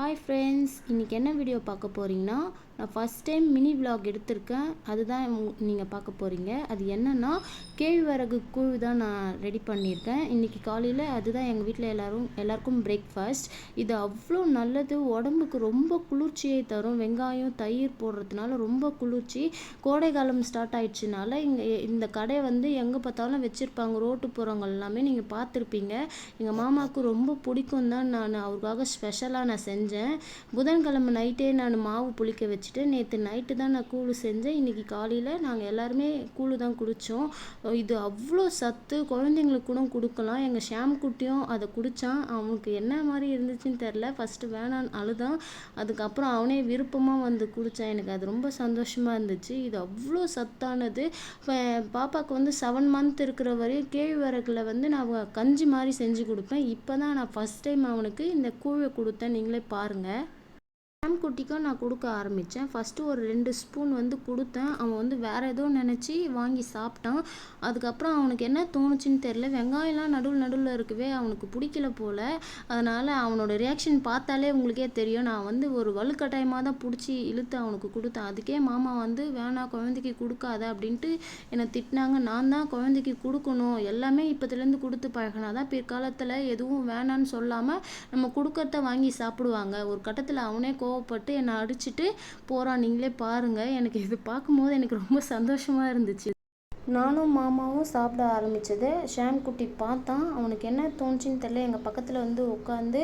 Hi friends இன்றைக்கி என்ன video பார்க்க போகிறீங்கன்னா நான் ஃபஸ்ட் டைம் மினி vlog எடுத்திருக்கேன். அதுதான் நீங்கள் பார்க்க போகிறீங்க அது என்னென்னா கேழ்வரகு கூழ் தான் நான் ரெடி பண்ணியிருக்கேன். இன்றைக்கி காலையில் அதுதான் எங்கள் வீட்டில் எல்லோரும் எல்லாருக்கும் பிரேக்ஃபாஸ்ட் இது அவ்வளோ நல்லது. உடம்புக்கு ரொம்ப குளிர்ச்சியை தரும். வெங்காயம் தயிர் போடுறதுனால ரொம்ப குளிர்ச்சி. கோடை காலம் ஸ்டார்ட் ஆயிடுச்சுனால இங்கே இந்த கடை வந்து எங்கே பார்த்தாலும் வச்சுருப்பாங்க. ரோட்டு போகிறவங்க எல்லாமே நீங்கள் பார்த்துருப்பீங்க. எங்கள் மாமாவுக்கு ரொம்ப பிடிக்கும் தான் நான் அவருக்காக ஸ்பெஷலாக நான் செஞ்சேன் செஞ்சேன். புதன்கிழமை நைட்டே நான் மாவு புளிக்க வச்சுட்டு நேற்று நைட்டு தான் நான் கூழ் செஞ்சேன். இன்றைக்கி காலையில் நாங்கள் எல்லாருமே கூழ் தான் குடித்தோம் இது அவ்வளோ சத்து குழந்தைங்களுக்கு கூட கொடுக்கலாம். எங்கள் ஷாம் குட்டியும் அதை குடித்தான் அவனுக்கு என்ன மாதிரி இருந்துச்சுன்னு தெரில ஃபஸ்ட்டு வேணான்னு அழுதான். அதுக்கப்புறம் அவனே விருப்பமாக வந்து குடித்தான் எனக்கு அது ரொம்ப சந்தோஷமாக இருந்துச்சு. இது அவ்வளோ சத்தானது. இப்போ பாப்பாவுக்கு வந்து செவன் மந்த் இருக்கிற வரையும் கேழ்வரகில் வந்து நான் கஞ்சி மாதிரி செஞ்சு கொடுப்பேன். இப்போ தான் நான் ஃபஸ்ட் டைம் அவனுக்கு இந்த கூழை கொடுத்தேன். நீங்களே பாருங்கள் சாம் குட்டிக்கும் நான் கொடுக்க ஆரம்பித்தேன் ஃபஸ்ட்டு ஒரு ரெண்டு ஸ்பூன் வந்து கொடுத்தேன். அவன் வந்து வேறு ஏதோ நினச்சி வாங்கி சாப்பிட்டான். அதுக்கப்புறம் அவனுக்கு என்ன தோணுச்சுன்னு தெரில வெங்காயம்லாம் நடுவில் நடுவில் இருக்கவே அவனுக்கு பிடிக்கல போல். அதனால் அவனோட ரியாக்ஷன் பார்த்தாலே உங்களுக்கே தெரியும். நான் வந்து ஒரு வலுக்கட்டாயமாக தான் பிடிச்சி இழுத்து அவனுக்கு கொடுத்தேன். அதுக்கே மாமா வந்து வேணாம் குழந்தைக்கு கொடுக்காத அப்படின்ட்டு என்னை திட்டினாங்க. நான் தான் குழந்தைக்கு கொடுக்கணும். எல்லாமே இப்போத்துலேருந்து கொடுத்து பழகினா தான் பிற்காலத்தில் எதுவும் வேணான்னு சொல்லாமல் நம்ம கொடுக்கறத வாங்கி சாப்பிடுவாங்க. ஒரு கட்டத்தில் அவனே கோவப்பட்டு என்னை அடிச்சுட்டு போகிறான் நீங்களே பாருங்கள் எனக்கு இது பார்க்கும்போது எனக்கு ரொம்ப சந்தோஷமாக இருந்துச்சு. நானும் மாமாவும் சாப்பிட ஆரம்பித்தது ஷாம் குட்டி பார்த்தான். அவனுக்கு என்ன தோணுச்சுன்னு தெரில எங்கள் பக்கத்தில் வந்து உட்காந்து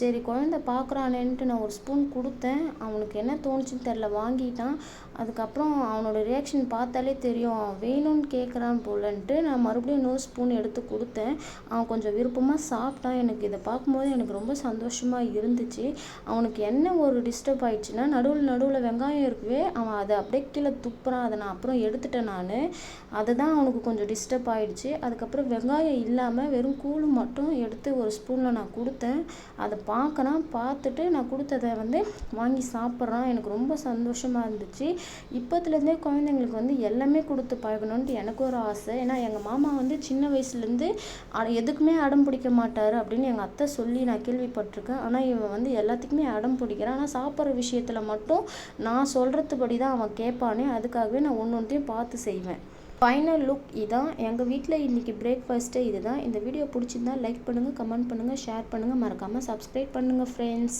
சரி குழந்த பார்க்குறானேன்ட்டு நான் ஒரு ஸ்பூன் கொடுத்தேன். அவனுக்கு என்ன தோணுச்சுன்னு தெரில வாங்கிட்டான். அதுக்கப்புறம் அவனோட ரியாக்ஷன் பார்த்தாலே தெரியும். அவன் வேணும்னு கேட்குறான் போலன்ட்டு நான் மறுபடியும் இன்னொரு ஸ்பூன் எடுத்து கொடுத்தேன். அவன் கொஞ்சம் விருப்பமாக சாப்பிட்டான். எனக்கு இதை பார்க்கும்போது எனக்கு ரொம்ப சந்தோஷமாக இருந்துச்சு. அவனுக்கு என்ன ஒரு டிஸ்டர்ப் ஆயிடுச்சுன்னா நடுவில் நடுவில் வெங்காயம் இருக்கவே அவன் அதை அப்படியே கீழே துப்புறான். அதை நான் அப்புறம் எடுத்துட்டேன் நான். அதுதான் அவனுக்கு கொஞ்சம் டிஸ்டர்ப் ஆயிடுச்சு. அதுக்கப்புறம் வெங்காயம் இல்லாமல் வெறும் கூழ் மட்டும் எடுத்து ஒரு ஸ்பூனில் நான் கொடுத்தேன். அதை பார்க்கறான் பார்த்துட்டு நான் கொடுத்ததை வந்து வாங்கி சாப்பிட்றான். எனக்கு ரொம்ப சந்தோஷமாக இருந்துச்சு. இப்போத்துலேருந்தே குழந்தைங்களுக்கு வந்து எல்லாமே கொடுத்து பழகணுன்ட்டு எனக்கு ஒரு ஆசை. ஏன்னா எங்கள் மாமா வந்து சின்ன வயசுலேருந்து எதுக்குமே அடம் பிடிக்க மாட்டார் அப்படின்னு எங்கள் அத்தை சொல்லி நான் கேள்விப்பட்டிருக்கேன். ஆனால் இவன் வந்து எல்லாத்துக்குமே அடம் பிடிக்கிறான். ஆனால் சாப்பிட்ற விஷயத்தில் மட்டும் நான் சொல்கிறதுபடி தான் அவன் கேட்பானே. அதுக்காகவே நான் ஒன்று ஒன்றையும் பார்த்து செய்வேன். ஃபைனல் லுக் இதான். எங்கள் வீட்டில் இன்றைக்கி பிரேக்ஃபாஸ்ட்டு இதுதான். இந்த வீடியோ பிடிச்சிருந்தா லைக் பண்ணுங்கள் கமெண்ட் பண்ணுங்கள் ஷேர் பண்ணுங்கள் மறக்காமல் சப்ஸ்கிரைப் பண்ணுங்கள் ஃப்ரெண்ட்ஸ்